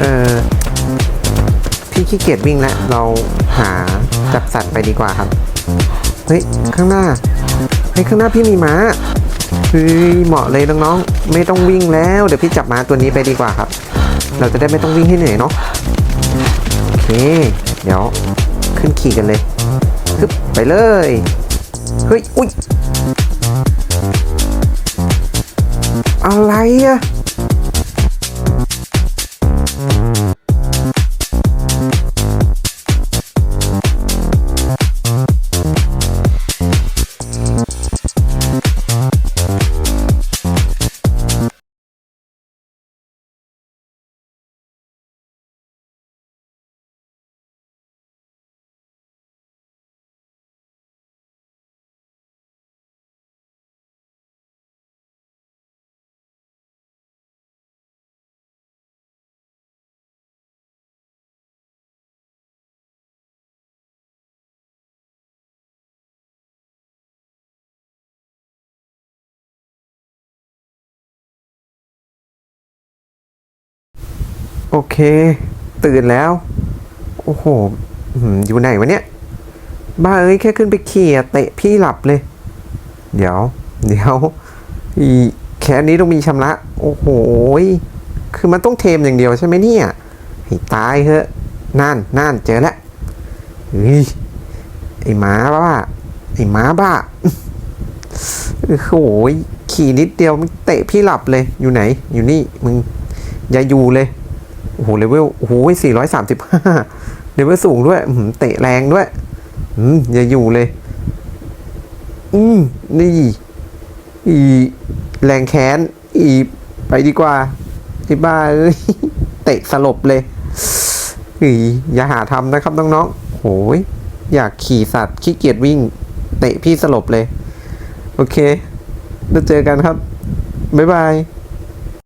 เออพี่ขี้เกียจวิ่งแล้วเราหาจับสัตว์ไปดีกว่าครับ เฮ้ย ข้างหน้า เฮ้ย ข้างหน้าพี่มีม้าเฮ้ยเหมาะเลยน้องๆ ไม่ต้องวิ่งแล้ว เดี๋ยวพี่จับม้าตัวนี้ไปดีกว่าครับ เราจะได้ไม่ต้องวิ่งให้เหนื่อยเนาะ โอเค เดี๋ยวขึ้นขี่กันเลยฮึบไปเลย เฮ้ย อุ้ยอะไรอะ โอเค ตื่นแล้ว โอ้โหอยู่ไหนวะเนี่ย บ้าเอ้ยแค่ขึ้นไปขี่อะเตะพี่หลับเลย เดี๋ยว เดี๋ยวอีแค่นี้ต้องมีชำระ โอ้โห คือมันต้องเทมอย่างเดียวใช่ไหมเนี่ยให้ตายเถอะนั่นนั่นเจอแล้วเฮ้ยไอ้หมาบ้าไอ้หมาบ้าโอ้โหขี่นิดเดียวมันเตะพี่หลับเลยอยู่ไหน อยู่นี่มึงอย่าอยู่เลย โอ้โหเลเวลโอ้โหสี่ร้อยสามสิบห้าเลเวลสูงด้วยเตะแรงด้วย อืมอย่าอยู่เลย อืมนี่ อีแรงแค้น อีไปดีกว่าไอ้บ้าเอ้ยเตะสลบเลยอีอย่าหาทำนะครับน้องๆโหยอยากขี่สัตว์ขี้เกียจวิ่ง เตะพี่สลบเลย โอเค แล้วเจอกันครับ บ๊ายบาย